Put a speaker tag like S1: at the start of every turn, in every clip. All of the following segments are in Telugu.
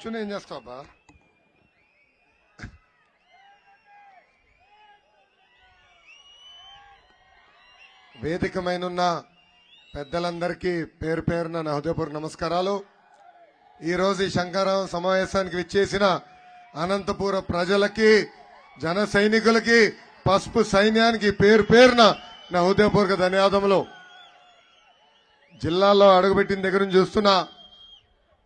S1: నుంచుని ఏం చేస్తావా వేదికమైనున్న పెద్దలందరికీ పేరు పేరున నా హృదయపూర్వక నమస్కారాలు. ఈరోజు ఈ శంకరరావు సమావేశానికి విచ్చేసిన అనంతపుర ప్రజలకి జన సైనికులకి పసుపు సైన్యానికి పేరు పేరున నా హృదయపూర్వక ధన్యవాదములు. జిల్లాలో అడుగుపెట్టిన దగ్గర నుంచి చూస్తున్నా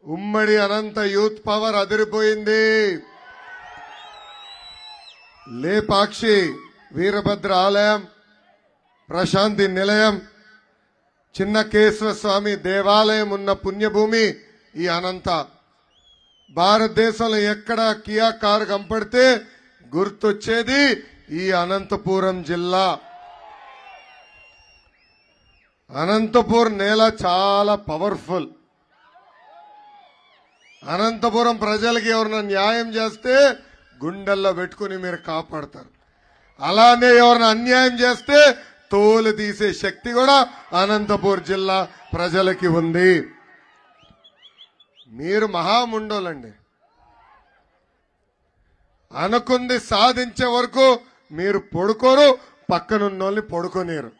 S1: ఉమ్మడి అనంత యూత్ పవర్ అదిరిపోయింది. లేపాక్షి వీరభద్ర ఆలయం ప్రశాంతి నిలయం చిన్న కేశవ స్వామి దేవాలయం ఉన్న పుణ్యభూమి ఈ అనంత. భారతదేశంలో ఎక్కడ కియా కారు కంపడితే గుర్తొచ్చేది ఈ అనంతపురం జిల్లా. అనంతపూర్ నేల చాలా పవర్ఫుల్. అనంతపురం ప్రజలకి ఎవరైనా న్యాయం చేస్తే గుండెల్లో పెట్టుకుని మీరు కాపాడతారు. అలానే ఎవరైనా అన్యాయం చేస్తే తోలు తీసే శక్తి కూడా అనంతపూర్ జిల్లా ప్రజలకి ఉంది. మీరు మహాముండోలండి. అనుకుంది సాధించే వరకు మీరు పడుకోరు పక్కనున్నోళ్ళని పడుకోనేరు.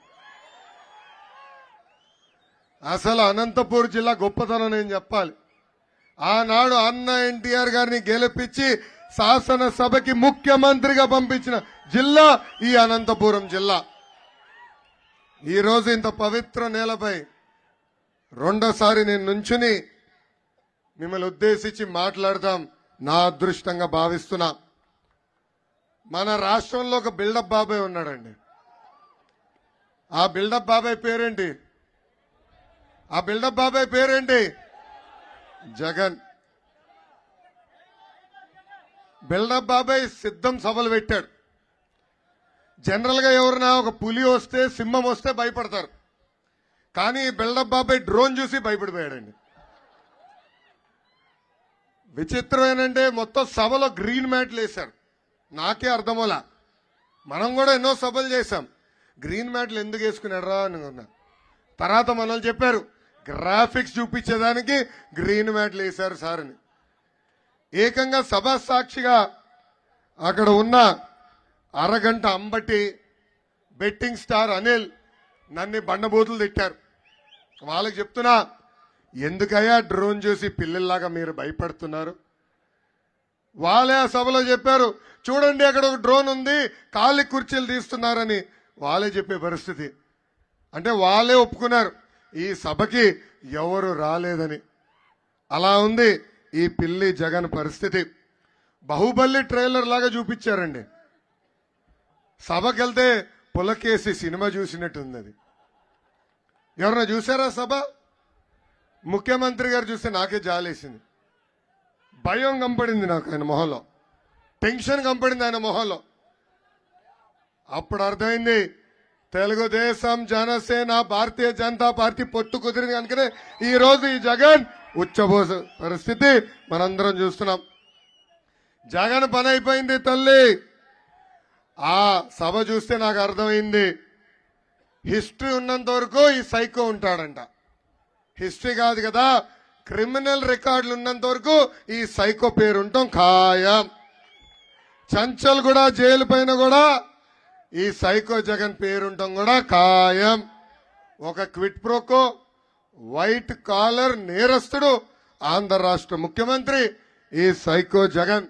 S1: అసలు అనంతపూర్ జిల్లా గొప్పతనం నేను చెప్పాలి. ఆనాడు అన్న ఎన్టీఆర్ గారిని గెలిపించి శాసనసభకి ముఖ్యమంత్రిగా పంపించిన జిల్లా ఈ అనంతపురం జిల్లా. ఈరోజు ఇంత పవిత్ర నేలపై రెండోసారి నేను నుంచుని మిమ్మల్ని ఉద్దేశించి మాట్లాడదాం నా అదృష్టంగా భావిస్తున్నా. మన రాష్ట్రంలో ఒక బిల్డప్ బాబాయ్ ఉన్నాడండి. ఆ బిల్డప్ బాబాయ్ పేరేంటి? ఆ బిల్డప్ బాబాయ్ పేరేంటి? జగన్. బిల్డప్ బాబాయ్ సిద్ధం సభలు పెట్టాడు. జనరల్గా ఎవరైనా ఒక పులి వస్తే సింహం వస్తే భయపడతారు. కానీ బిల్డప్ బాబాయ్ డ్రోన్ చూసి భయపడిపోయాడండి. విచిత్రం ఏంటంటే మొత్తం సభలో గ్రీన్ మ్యాట్లు వేశారు. నాకే అర్థమోలా మనం కూడా ఎన్నో సభలు చేశాం. గ్రీన్ మ్యాట్లు ఎందుకు వేసుకున్నాడరా అని అన్నా తర్వాత మనల్ని చెప్పారు గ్రాఫిక్స్ చూపించేదానికి గ్రీన్ మ్యాట్లు వేశారు సార్ అని ఏకంగా సభా సాక్షిగా అక్కడ ఉన్న అరగంట అంబటి బెట్టింగ్ స్టార్ అనిల్ నన్ను బండబూతులు తిట్టారు. వాళ్ళకి చెప్తున్నా ఎందుకయ్యా డ్రోన్ చూసి పిల్లల్లాగా మీరు భయపడుతున్నారు? వాళ్ళే ఆ సభలో చెప్పారు చూడండి అక్కడ ఒక డ్రోన్ ఉంది ఖాళీ కుర్చీలు తీస్తున్నారని. వాళ్ళే చెప్పే పరిస్థితి. అంటే వాళ్ళే ఒప్పుకున్నారు. ఈ సభకి ఎవరు రాలేదని. అలా ఉంది ఈ పిల్లి జగన్ పరిస్థితి. బాహుబలి ట్రైలర్ లాగా చూపించారండి. సభకి వెళ్తే పులకేసి సినిమా చూసినట్టుంది అది ఎవరన్నా చూసారా సభ? ముఖ్యమంత్రి గారు చూస్తే నాకే జాలేసింది. భయం కంపడింది నాకు ఆయన మొహంలో. టెన్షన్ కంపడింది ఆయన మొహంలో. అప్పుడు అర్థమైంది తెలుగుదేశం జనసేన భారతీయ జనతా పార్టీ పొత్తు కుదిరింది కనుకనే ఈ రోజు ఈ జగన్ ఉచ్చబోస పరిస్థితి మనందరం చూస్తున్నాం. జగన్ పని అయిపోయింది తల్లి. ఆ సభ చూస్తే నాకు అర్థమైంది. హిస్టరీ ఉన్నంత వరకు ఈ సైకో ఉంటాడంట. హిస్టరీ కాదు కదా క్రిమినల్ రికార్డులు ఉన్నంత వరకు ఈ సైకో పేరు ఉంటాం ఖాయం. చంచల్ కూడా జైలు పైన కూడా ఈ సైకో జగన్ పేరుంటాం కూడా ఖాయం. ఒక క్విట్ ప్రోకో వైట్ కాలర్ నేరస్తుడు ఆంధ్ర రాష్ట్ర ముఖ్యమంత్రి ఈ సైకో జగన్.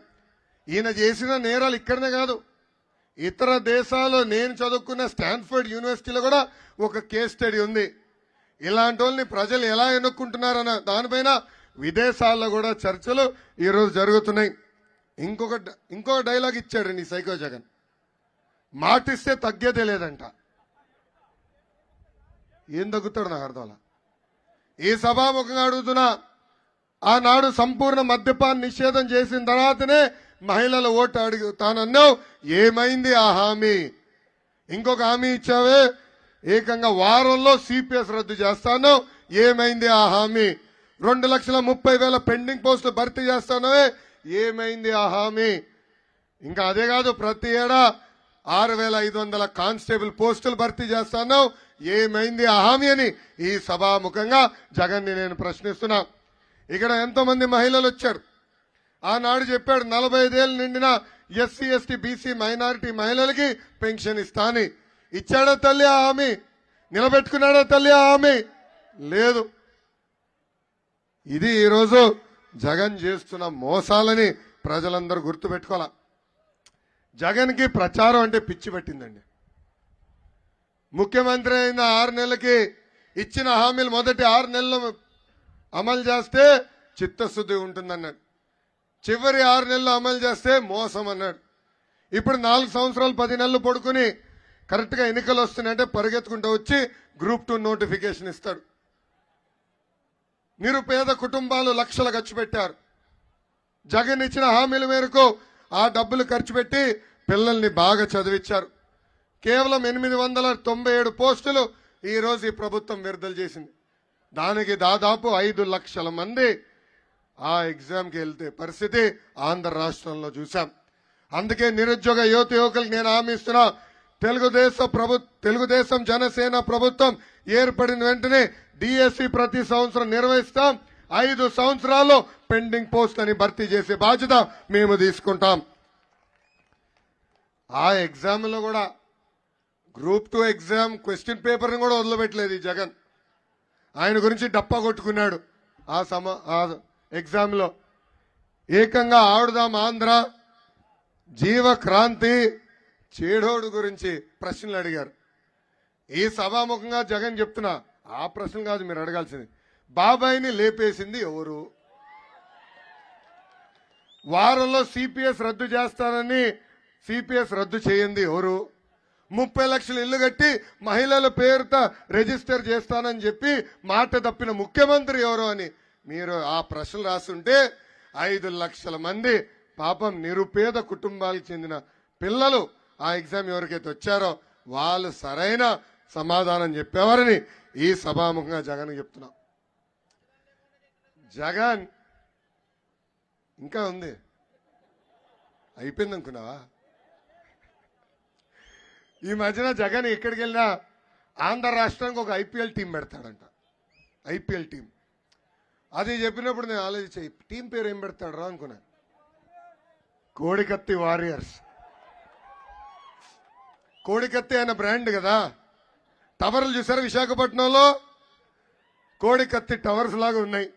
S1: ఈయన చేసిన నేరాలు ఇక్కడనే కాదు. ఇతర దేశాల్లో నేను చదువుకున్న స్టాన్ఫర్డ్ యూనివర్సిటీలో కూడా ఒక కేస్ స్టడీ ఉంది. ఇలాంటి వాళ్ళని ప్రజలు ఎలా ఎన్నుకుంటున్నారన్న దానిపైన విదేశాల్లో కూడా చర్చలు ఈరోజు జరుగుతున్నాయి. ఇంకొక డ- ఇంకొక డైలాగ్ ఇచ్చాడు నీ సైకో జగన్. మాటిస్తే తగ్గేదే లేదంట. ఏం తగ్గుతాడు నాకు అర్థం ఈ సభాముఖంగా అడుగుతున్నా ఆనాడు సంపూర్ణ మద్యపాన్ నిషేధం చేసిన తర్వాతనే మహిళల ఓటు అడుగుతానన్నావు ఏమైంది ఆ హామీ? ఇంకొక హామీ ఇచ్చావే ఏకంగా వారంలో సిపిఎస్ రద్దు చేస్తాను ఏమైంది ఆ హామీ? రెండు లక్షల ముప్పై వేల పెండింగ్ పోస్టులు భర్తీ చేస్తానవే ఏమైంది ఆ హామీ? ఇంకా అదే కాదు ప్రతి ఏడా ఆరు వేల ఐదు వందల కానిస్టేబుల్ పోస్టులు భర్తీ చేస్తాను ఏమైంది ఆ హామీ అని? ఈ సభాముఖంగా జగన్ని నేను ప్రశ్నిస్తున్నా. ఇక్కడ ఎంతో మంది మహిళలు వచ్చారు. ఆనాడు చెప్పాడు నలభై ఐదేళ్ళు నిండిన ఎస్సీ ఎస్టీ బీసీ మైనారిటీ మహిళలకి పెన్షన్ ఇస్తాని. ఇచ్చాడా తల్లి ఆ హామీ? నిలబెట్టుకున్నాడా తల్లి ఆ హామీ? లేదు. ఇది ఈరోజు జగన్ చేస్తున్న మోసాలని ప్రజలందరూ గుర్తుపెట్టుకోవాలి? జగన్కి ప్రచారం అంటే పిచ్చి పట్టిందండి. ముఖ్యమంత్రి అయిన ఆరు నెలలకి ఇచ్చిన హామీలు మొదటి ఆరు నెలలు అమలు చేస్తే చిత్తశుద్ధి ఉంటుందన్నాడు. చివరి ఆరు నెలలు అమలు చేస్తే మోసం అన్నాడు ఇప్పుడు నాలుగు సంవత్సరాలు పది నెలలు పడుకుని కరెక్ట్గా ఎన్నికలు వస్తున్నాయంటే పరిగెత్తుకుంటూ వచ్చి గ్రూప్ టూ నోటిఫికేషన్ ఇస్తాడు. నిరుపేద కుటుంబాలు లక్షలు ఖర్చు పెట్టారు. జగన్ ఇచ్చిన హామీల మేరకు ఆ డబ్బులు ఖర్చు పెట్టి పిల్లల్ని బాగా చదివించారు. కేవలం ఎనిమిది వందల తొంభై ఏడు పోస్టులు ఈరోజు ఈ ప్రభుత్వం విడుదల చేసింది. దానికి దాదాపు ఐదు లక్షల మంది ఆ ఎగ్జామ్కి వెళ్తే పరిస్థితి ఆంధ్ర రాష్ట్రంలో చూసాం అందుకే నిరుద్యోగ యువత యువకులకు నేను హామీస్తున్నా తెలుగుదేశం ప్రభు తెలుగుదేశం జనసేన ప్రభుత్వం ఏర్పడిన వెంటనే డిఎస్సి ప్రతి సంవత్సరం నిర్వహిస్తాం. ఐదు సంవత్సరాల్లో పెండింగ్ పోస్ట్ అని భర్తీ చేసే బాధ్యత మేము తీసుకుంటాం. ఆ ఎగ్జామ్లో కూడా గ్రూప్ టూ ఎగ్జామ్ క్వశ్చన్ పేపర్ని కూడా వదిలిపెట్టలేదు ఈ జగన్. ఆయన గురించి డప్పా కొట్టుకున్నాడు ఆ సమ ఆ ఎగ్జామ్లో. ఏకంగా ఆడుదాం ఆంధ్ర జీవక్రాంతి చేడోడు గురించి ప్రశ్నలు అడిగారు. ఈ సభాముఖంగా జగన్ చెప్తున్నా ఆ ప్రశ్న కాదు మీరు అడగాల్సింది. బాబాయిని లేపేసింది ఎవరు? వారంలో సిపిఎస్ రద్దు చేస్తానని సిపిఎస్ రద్దు చేయండి ఎవరు? ముప్పై లక్షలు ఇల్లు కట్టి మహిళల పేరుతో రిజిస్టర్ చేస్తానని చెప్పి మాట తప్పిన ముఖ్యమంత్రి ఎవరు అని మీరు ఆ ప్రశ్నలు రాస్తుంటే ఐదు లక్షల మంది పాపం నిరుపేద కుటుంబాలకు చెందిన పిల్లలు ఆ ఎగ్జామ్ ఎవరికైతే వచ్చారో వాళ్ళు సరైన సమాధానం చెప్పేవారని ఈ సభాముఖంగా జగన్ చెప్తున్నాం. జగన్! ఇంకా ఉంది. అయిపోయింది అనుకున్నావా? ఈ మధ్యన జగన్ ఎక్కడికి వెళ్ళినా ఆంధ్ర రాష్ట్రానికి ఒక ఐపీఎల్ టీం పెడతాడంట. IPL team. అది చెప్పినప్పుడు నేను ఆలోచించే టీం పేరు ఏం పెడతాడు రా కోడికత్తి వారియర్స్. కోడికత్తి అనే బ్రాండ్ కదా? టవర్లు చూసారు విశాఖపట్నంలో? కోడికత్తి టవర్స్ లాగా ఉన్నాయి.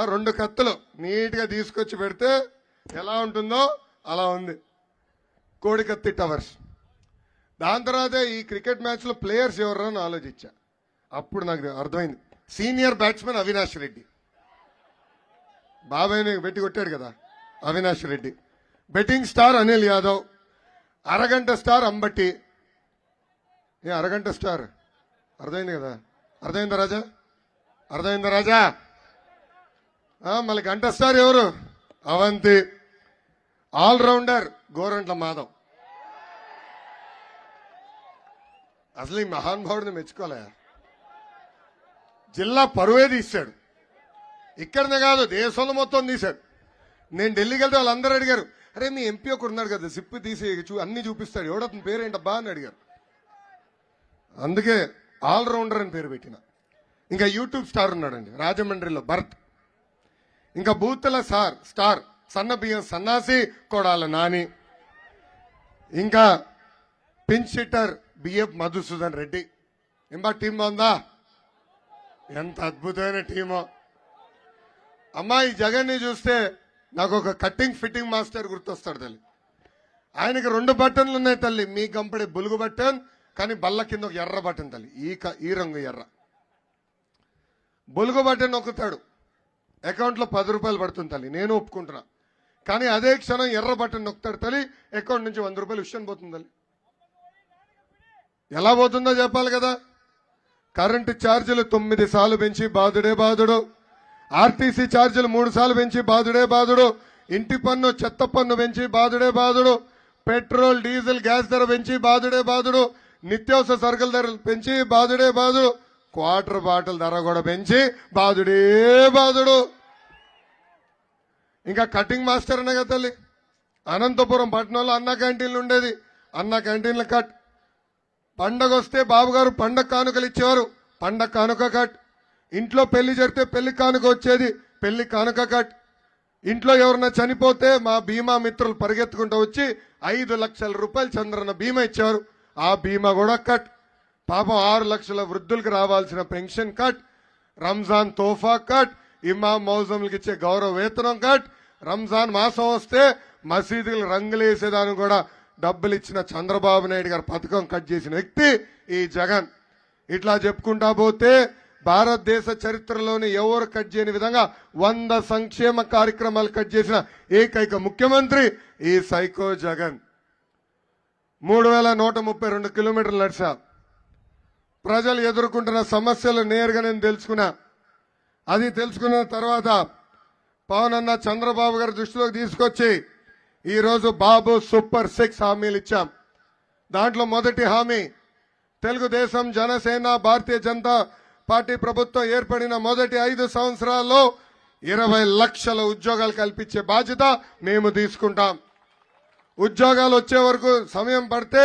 S1: రెండు కత్తులు నీట్గా తీసుకొచ్చి పెడితే ఎలా ఉంటుందో అలా ఉంది. కోడికత్తి టవర్స్. దాని తర్వాత ఈ క్రికెట్ మ్యాచ్లో ప్లేయర్స్ ఎవరని ఆలోచించా. అప్పుడు నాకు అర్థమైంది. Senior batsmen Avinash Reddy. బాబాయ్ని పెట్టి కొట్టాడు కదా Avinash Reddy. Betting star Anil Yadav. అరగంట స్టార్ అంబట్టి ఏ అరగంట స్టార్. అర్థమైంది కదా? అర్థమైందా రాజా? అర్థమైందా రాజా? మళ్ళీ గంట స్టార్ ఎవరు? Avanthi. All rounder Gorantla Madhav. అసలు ఈ మహానుభావుడిని మెచ్చుకోలే. జిల్లా పరువే తీశాడు. ఇక్కడనే కాదు దేశంలో మొత్తం తీశాడు. నేను ఢిల్లీకి వెళ్తే వాళ్ళందరూ అడిగారు అరే మీ ఎంపీ ఒకడు ఉన్నాడు కదా సిప్పి తీసి చూ అన్ని చూపిస్తాడు. ఎవడతని పేరేంటబ్బా అని అడిగారు. అందుకే ఆల్రౌండర్ అని పేరు పెట్టిన. ఇంకా యూట్యూబ్ స్టార్ ఉన్నాడండి రాజమండ్రిలో భరత్. ఇంకా బూతుల సార్ స్టార్ సన్న బియ్యం సన్నాసి కొడాల నాని. ఇంకా pinch hitter BF Madhusudan Reddy. ఇంబా team బాగుందా? ఎంత అద్భుతమైన టీమో. అమ్మాయి జగన్ని చూస్తే నాకు ఒక కట్టింగ్ ఫిట్టింగ్ మాస్టర్ గుర్తొస్తాడు తల్లి. ఆయనకి రెండు బటన్లు ఉన్నాయి తల్లి. మీ కంపడే బులుగు బటన్ కానీ బల్ల కింద ఒక ఎర్ర బటన్ తల్లి. ఈ క- ఈ రంగు ఎర్ర. బొలుగు బటన్ నొక్కుతాడు. అకౌంట్లో పది రూపాయలు పడుతుంది తల్లి. నేను ఒప్పుకుంటున్నా. కానీ అదే క్షణం ఎర్ర బట్టను నొక్కుతాడు తల్లి అకౌంట్ నుంచి వంద రూపాయలు విషయం పోతుంది తల్లి. ఎలా పోతుందో చెప్పాలి కదా. కరెంటు ఛార్జీలు తొమ్మిది సార్లు పెంచి బాధుడే బాధుడు. ఆర్టీసీ ఛార్జీలు మూడు సార్లు పెంచి బాధుడే బాధుడు. ఇంటి పన్ను చెత్త పన్ను పెంచి బాధుడే బాధుడు. పెట్రోల్ డీజిల్ గ్యాస్ ధర పెంచి బాధుడే బాధుడు. నిత్యావసర సరుకుల ధరలు పెంచి బాధుడే బాధుడు. క్వార్టర్ బాటిల్ ధర కూడా పెంచి బాధుడే బాధుడు ఇంకా కటింగ్ మాస్టర్ అన్న కదా తల్లి. అనంతపురం పట్టణంలో అన్న క్యాంటీన్లు ఉండేది. అన్న క్యాంటీన్ల కట్. పండగ వస్తే బాబుగారు పండగ కానుకలు ఇచ్చేవారు. పండగ కానుక కట్. ఇంట్లో పెళ్ళి జరిగితే పెళ్ళి కానుక వచ్చేది. పెళ్ళి కానుక కట్. ఇంట్లో ఎవరన్నా చనిపోతే మా బీమా మిత్రులు పరిగెత్తుకుంటూ వచ్చి ఐదు లక్షల రూపాయలు చంద్రన్న బీమా ఇచ్చారు ఆ బీమా కూడా కట్. పాపం ఆరు లక్షల వృద్ధులకు రావాల్సిన pension cut Ramzan Tohfa cut ఇమాం మౌజంలకు ఇచ్చే గౌరవ వేతనం కట్ రంజాన్ మాసం వస్తే మసీదులు రంగులు వేసేదానికి కూడా డబ్బులు ఇచ్చిన చంద్రబాబు నాయుడు గారు పథకం కట్ చేసిన వ్యక్తి ఈ జగన్. ఇట్లా చెప్పుకుంటా పోతే భారతదేశ చరిత్రలోని ఎవరు కట్ చేయని విధంగా వంద సంక్షేమ కార్యక్రమాలు కట్ చేసిన ఏకైక ముఖ్యమంత్రి ఈ సైకో జగన్. మూడు వేల నూట ముప్పై రెండు కిలోమీటర్లు నడిచా. ప్రజలు ఎదుర్కొంటున్న సమస్యలు నేరుగా నేను తెలుసుకున్నా. అది తెలుసుకున్న తర్వాత పవన్ అన్న చంద్రబాబు గారి దృష్టిలోకి తీసుకొచ్చి ఈరోజు బాబు సూపర్ సిక్స్ హామీలు ఇచ్చాం. దాంట్లో మొదటి హామీ తెలుగుదేశం జనసేన భారతీయ జనతా పార్టీ ప్రభుత్వం ఏర్పడిన మొదటి ఐదు సంవత్సరాల్లో ఇరవై లక్షల ఉద్యోగాలు కల్పించే బాధ్యత మేము తీసుకుంటాం. ఉద్యోగాలు వచ్చే వరకు సమయం పడితే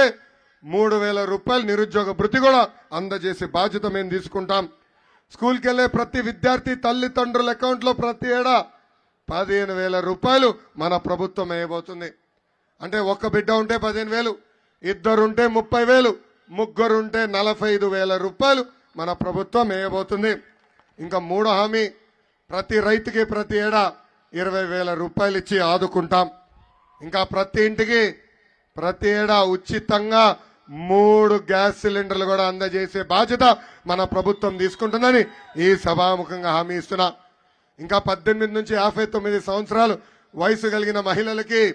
S1: మూడు వేల రూపాయలు నిరుద్యోగ భృతి కూడా అందజేసే బాధ్యత మేము తీసుకుంటాం. స్కూల్కి వెళ్ళే ప్రతి విద్యార్థి తల్లిదండ్రుల అకౌంట్లో ప్రతి ఏడా పదిహేను వేల రూపాయలు మన ప్రభుత్వం వేయబోతుంది. అంటే ఒక్క బిడ్డ ఉంటే పదిహేను వేలు ఇద్దరుంటే ముప్పై వేలు ముగ్గురుంటే నలభై ఐదు వేల రూపాయలు మన ప్రభుత్వం వేయబోతుంది. ఇంకా మూడో హామీ ప్రతి రైతుకి ప్రతి ఏడా ఇరవై వేల రూపాయలు ఇచ్చి ఆదుకుంటాం. ఇంకా ప్రతి ఇంటికి ప్రతి ఏడా ఉచితంగా మూడు గ్యాస్ సిలిండర్లు కూడా అందజేసే బాధ్యత మన ప్రభుత్వం తీసుకుంటుందని ఈ సభాముఖంగా హామీ ఇస్తున్నా. ఇంకా పద్దెనిమిది నుంచి యాభై తొమ్మిది సంవత్సరాలు వయసు కలిగిన మహిళలకి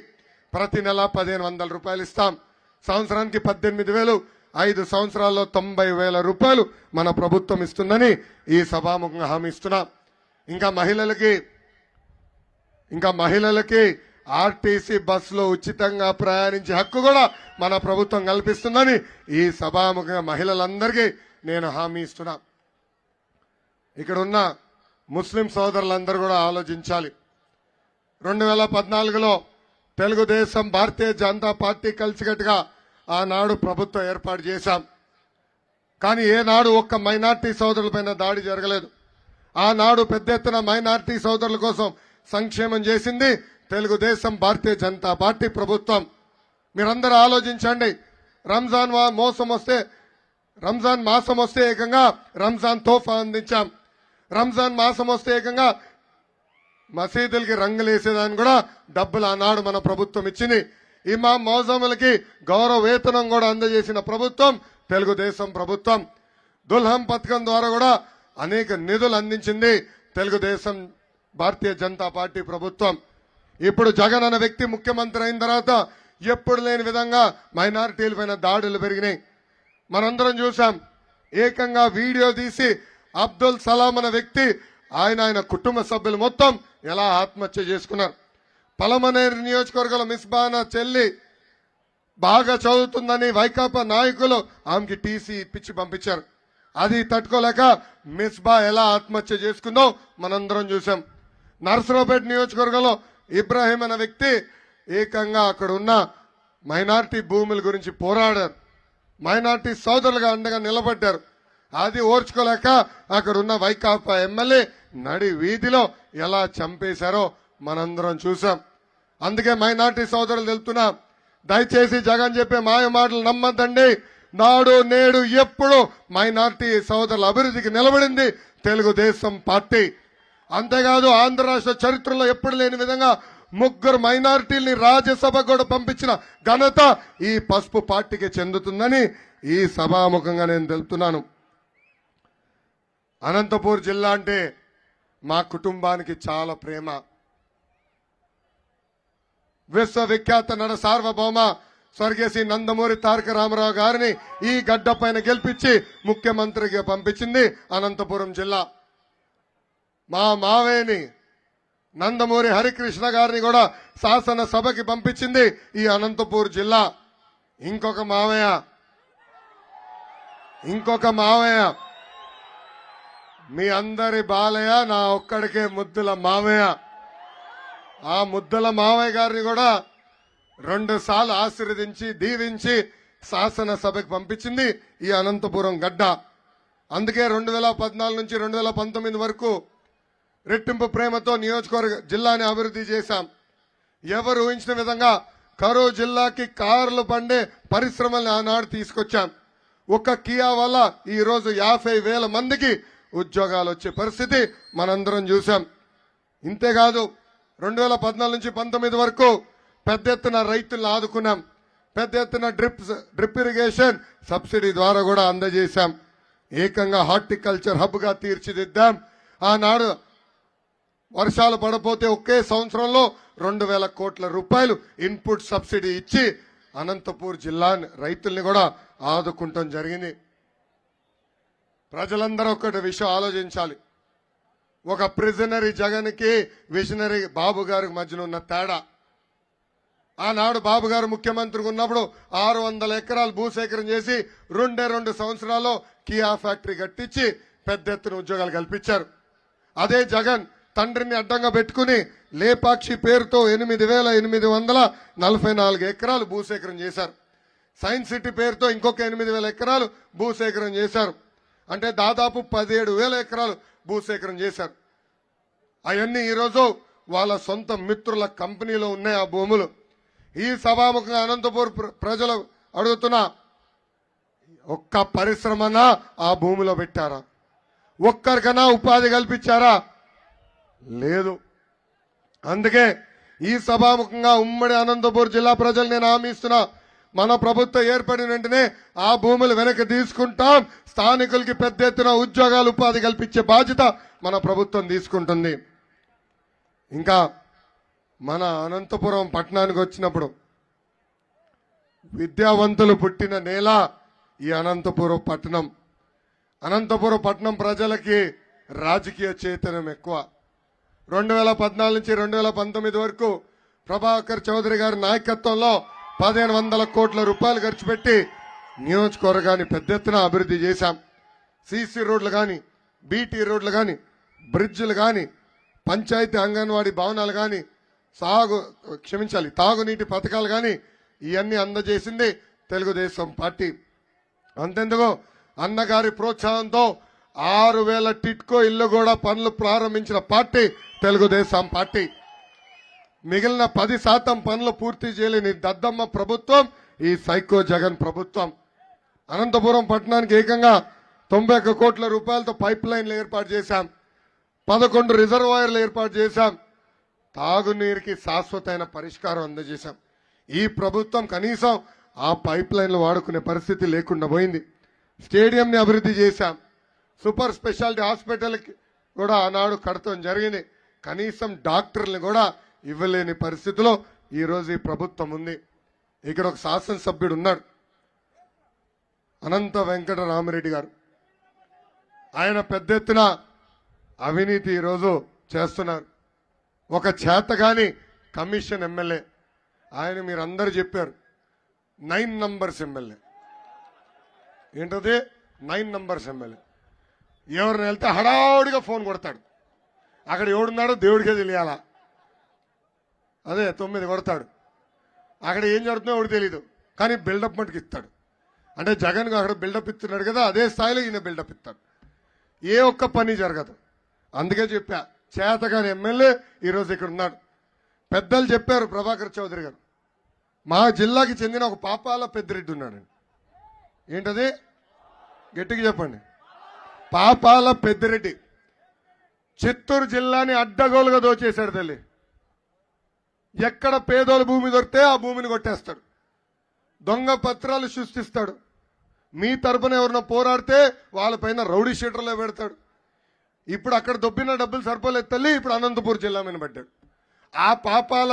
S1: ప్రతి నెల పదిహేను వందల రూపాయలు ఇస్తాం. సంవత్సరానికి పద్దెనిమిది వేలు ఐదు సంవత్సరాల్లో తొంభై వేల రూపాయలు మన ప్రభుత్వం ఇస్తుందని ఈ సభాముఖంగా హామీ ఇస్తున్నా. ఇంకా మహిళలకి ఇంకా మహిళలకి ఆర్టీసీ బస్సులో ఉచితంగా ప్రయాణించే హక్కు కూడా మన ప్రభుత్వం కల్పిస్తుందని ఈ సభాముఖంగా మహిళలందరికీ నేను హామీ ఇస్తున్నా. ఇక్కడ ఉన్న ముస్లిం సోదరులందరూ కూడా ఆలోచించాలి. రెండు వేల పద్నాలుగులో తెలుగుదేశం భారతీయ జనతా పార్టీ కలిసికట్టుగా ఆనాడు ప్రభుత్వం ఏర్పాటు చేశాం. కానీ ఏనాడు ఒక్క మైనార్టీ సోదరులపైన దాడి జరగలేదు. ఆనాడు పెద్ద ఎత్తున మైనార్టీ సోదరుల కోసం సంక్షేమం చేసింది తెలుగుదేశం భారతీయ జనతా పార్టీ ప్రభుత్వం. మీరందరూ ఆలోచించండి. రంజాన్ మోసం వస్తే రంజాన్ మాసం వస్తే ఏకంగా రంజాన్ తోఫా అందించాం. రంజాన్ మాసం వస్తే ఏకంగా మసీదులకి రంగులు వేసేదాన్ని కూడా డబ్బులు ఆనాడు మన ప్రభుత్వం ఇచ్చింది. ఇమాం మౌజములకి గౌరవ వేతనం కూడా అందజేసిన ప్రభుత్వం తెలుగుదేశం ప్రభుత్వం. దుల్హం పథకం ద్వారా కూడా అనేక నిధులు అందించింది తెలుగుదేశం భారతీయ జనతా పార్టీ ప్రభుత్వం. ఇప్పుడు జగన్ అనే వ్యక్తి ముఖ్యమంత్రి అయిన తర్వాత ఎప్పుడు లేని విధంగా మైనారిటీల పైన దాడులు పెరిగినాయి. మనందరం చూసాం ఏకంగా వీడియో తీసి అబ్దుల్ సలాం అనే వ్యక్తి ఆయన ఆయన కుటుంబ సభ్యులు మొత్తం ఎలా ఆత్మహత్య చేసుకున్నారు. పలమనేరు నియోజకవర్గంలో మిస్బానా చెల్లి బాగా చదువుతుందని వైకాపా నాయకులు ఆమెకి టీసీ ఇప్పించి పంపించారు. అది తట్టుకోలేక మిస్బా ఎలా ఆత్మహత్య చేసుకుందో మనందరం చూసాం నర్సరావుపేట నియోజకవర్గంలో ఇబ్రాహీం అనే వ్యక్తి ఏకంగా అక్కడ ఉన్న మైనార్టీ భూముల గురించి పోరాడారు. మైనార్టీ సోదరులుగా అండగా నిలబడ్డారు. అది ఓర్చుకోలేక అక్కడ ఉన్న వైకాపా ఎమ్మెల్యే నడి వీధిలో ఎలా చంపేశారో మనందరం చూసాం అందుకే మైనార్టీ సోదరులు తెలుపుతున్నా దయచేసి జగన్ చెప్పే మాయ మాటలు నమ్మద్దండి. నాడు నేడు ఎప్పుడు మైనార్టీ సోదరుల అభివృద్ధికి నిలబడింది తెలుగుదేశం పార్టీ. అంతేకాదు ఆంధ్ర రాష్ట్ర చరిత్రలో ఎప్పుడు లేని విధంగా ముగ్గురు మైనారిటీల్ని రాజ్యసభ కూడా పంపించిన ఘనత ఈ పసుపు పార్టీకి చెందుతుందని ఈ సభాముఖంగా నేను తెలుపుతున్నాను. అనంతపూర్ జిల్లా అంటే మా కుటుంబానికి చాలా ప్రేమ. విశ్వవిఖ్యాత నడ సార్వభౌమ స్వర్గేసి శ్రీ నందమూరి తారక రామారావు గారిని ఈ గడ్డ పైన గెలిపించి ముఖ్యమంత్రిగా పంపించింది అనంతపురం జిల్లా. మా మావేని నందమూరి హరికృష్ణ గారిని కూడా శాసన సభకి పంపించింది ఈ అనంతపూర్ జిల్లా. ఇంకొక మావయ్య. ఇంకొక మావయ్య. మీ అందరి బాలయ్య నా ఒక్కడికే ముద్దుల మావయ్య. ఆ ముద్దుల మావయ్య గారిని కూడా రెండు సార్లు ఆశీర్వదించి దీవించి శాసనసభకి పంపించింది ఈ అనంతపురం గడ్డ. అందుకే రెండు వేల పద్నాలుగు నుంచి రెండు వేల పంతొమ్మిది వరకు రెట్టింపు ప్రేమతో నియోజకవర్గ జిల్లాని అభివృద్ధి చేశాం. ఎవరు ఊహించిన విధంగా కరూ జిల్లాకి కార్లు పండే పరిశ్రమల్ని ఆనాడు తీసుకొచ్చాం. ఒక్క కియా వల్ల ఈరోజు యాభై వేల మందికి ఉద్యోగాలు వచ్చే పరిస్థితి మనందరం చూసాం ఇంతేకాదు రెండు వేల పద్నాలుగు నుంచి పంతొమ్మిది వరకు పెద్ద ఎత్తున రైతులను ఆదుకున్నాం. పెద్ద ఎత్తున డ్రిప్ డ్రిప్ ఇరిగేషన్ సబ్సిడీ ద్వారా కూడా అందజేశాం. ఏకంగా హార్టికల్చర్ హబ్గా తీర్చిదిద్దాం. ఆనాడు వర్షాలు పడపోతే ఒకే సంవత్సరంలో రెండు వేల కోట్ల రూపాయలు ఇన్పుట్ సబ్సిడీ ఇచ్చి అనంతపూర్ జిల్లా రైతుల్ని కూడా ఆదుకుంటాం జరిగింది. ప్రజలందరూ ఒకటి విషయం ఆలోచించాలి. ఒక ప్రిజనరీ జగన్కి విజనరీ బాబు గారికి మధ్యన ఉన్న తేడా. ఆనాడు బాబు గారు ముఖ్యమంత్రిగా ఉన్నప్పుడు ఆరు వందల ఎకరాలు భూసేకరణ చేసి రెండే రెండు సంవత్సరాల్లో కియా ఫ్యాక్టరీ కట్టించి పెద్ద ఎత్తున ఉద్యోగాలు కల్పించారు. అదే జగన్ తండ్రిని అడ్డంగా పెట్టుకుని లేపాక్షి పేరుతో ఎనిమిది వేల ఎనిమిది వందల నలభై నాలుగు ఎకరాలు భూసేకరణ చేశారు. సైన్స్ సిటీ పేరుతో ఇంకొక ఎనిమిది వేల ఎకరాలు భూసేకరణ చేశారు. అంటే దాదాపు పదిహేడు వేల ఎకరాలు భూసేకరణ చేశారు. అవన్నీ ఈరోజు వాళ్ళ సొంత మిత్రుల కంపెనీలో ఉన్నాయి ఆ భూములు. ఈ సభాముఖంగా అనంతపూర్ ప్ర- ప్రజలు అడుగుతున్నా ఒక్క పరిశ్రమనా ఆ భూమిలో పెట్టారా? ఒక్కరికైనా ఉపాధి కల్పించారా? లేదు. అందుకే ఈ సభాముఖంగా ఉమ్మడి అనంతపూర్ జిల్లా ప్రజలు నేను హామీస్తున్నా మన ప్రభుత్వం ఏర్పడిన వెంటనే ఆ భూములు వెనక్కి తీసుకుంటాం. స్థానికులకి పెద్ద ఎత్తున ఉద్యోగాలు ఉపాధి కల్పించే బాధ్యత మన ప్రభుత్వం తీసుకుంటుంది. ఇంకా మన అనంతపురం పట్టణానికి వచ్చినప్పుడు విద్యావంతులు పుట్టిన నేల ఈ అనంతపురం పట్టణం. అనంతపురం పట్టణం ప్రజలకి రాజకీయ చైతన్యం ఎక్కువ. రెండు వేల పద్నాలుగు నుంచి రెండు వేల పంతొమ్మిది వరకు ప్రభాకర్ చౌదరి గారి నాయకత్వంలో పదిహేను వందల కోట్ల రూపాయలు ఖర్చు పెట్టి నియోజకవర్గాన్ని పెద్ద ఎత్తున అభివృద్ధి చేశాం. సీసీ రోడ్లు కానీ బీటీ రోడ్లు కానీ బ్రిడ్జ్లు కానీ పంచాయతీ అంగన్వాడీ భవనాలు కానీ సాగు క్షమించాలి తాగునీటి పథకాలు కానీ ఇవన్నీ అందజేసింది తెలుగుదేశం పార్టీ. అంతెందుకు? అన్నగారి ప్రోత్సాహంతో ఆరు వేల టిట్కో ఇల్లు కూడా పనులు ప్రారంభించిన పార్టీ తెలుగుదేశం పార్టీ. మిగిలిన పది శాతం పనులు పూర్తి చేయలేని దద్దమ్మ ప్రభుత్వం ఈ సైకో జగన్ ప్రభుత్వం. అనంతపురం పట్టణానికి ఏకంగా తొంభై ఒక్క కోట్ల రూపాయలతో పైప్ లైన్లు ఏర్పాటు చేశాం. పదకొండు రిజర్వాయర్లు ఏర్పాటు చేశాం. తాగునీరుకి శాశ్వతమైన పరిష్కారం అందజేశాం. ఈ ప్రభుత్వం కనీసం ఆ పైప్ లైన్లు వాడుకునే పరిస్థితి లేకుండా పోయింది. స్టేడియంని అభివృద్ధి చేశాం. సూపర్ స్పెషాలిటీ హాస్పిటల్కి కూడా ఆనాడు కడతం జరిగింది. కనీసం డాక్టర్లు కూడా ఇవ్వలేని పరిస్థితిలో ఈరోజు ఈ ప్రభుత్వం ఉంది. ఇక్కడ ఒక శాసనసభ్యుడు ఉన్నాడు అనంత వెంకట రామిరెడ్డి గారు. ఆయన పెద్ద ఎత్తున అవినీతి ఈరోజు చేస్తున్నారు. ఒక చేతగాని కమిషన్ ఎమ్మెల్యే ఆయన మీరందరూ చెప్పారు నైన్ నంబర్స్ ఎమ్మెల్యే. ఏంటది? Nine numbers MLA. ఎవరిని వెళ్తే హడావుడిగా ఫోన్ కొడతాడు. అక్కడ ఎవడున్నాడో దేవుడికే తెలియాలా. అదే తొమ్మిది కొడతాడు. అక్కడ ఏం జరుగుతుందో ఎవడు తెలియదు కానీ బిల్డప్ మటుకు ఇస్తాడు. అంటే జగన్ అక్కడ బిల్డప్ ఇస్తున్నాడు కదా అదే స్థాయిలో ఈయన బిల్డప్ ఇస్తాడు. ఏ ఒక్క పని జరగదు. అందుకే చెప్పా చేతగాని ఎమ్మెల్యే ఈరోజు ఇక్కడ ఉన్నాడు. పెద్దలు చెప్పారు ప్రభాకర్ చౌదరి గారు. మా జిల్లాకి చెందిన ఒక పాపాల పెద్దిరెడ్డి ఉన్నాడు ఏంటది? గట్టిగా చెప్పండి. పాపాల పెద్దిరెడ్డి చిత్తూరు జిల్లాని అడ్డగోలుగా దోచేశాడు తల్లి. ఎక్కడ పేదోల భూమి దొరికితే ఆ భూమిని కొట్టేస్తాడు. దొంగ పత్రాలు సృష్టిస్తాడు. మీ తరపున ఎవరైనా పోరాడితే వాళ్ళపైన రౌడీ షీటర్లో పెడతాడు. ఇప్పుడు అక్కడ దొబ్బిన డబ్బులు సరిపోలేదు తల్లి ఇప్పుడు అనంతపూర్ జిల్లా మీద పడ్డాడు. ఆ పాపాల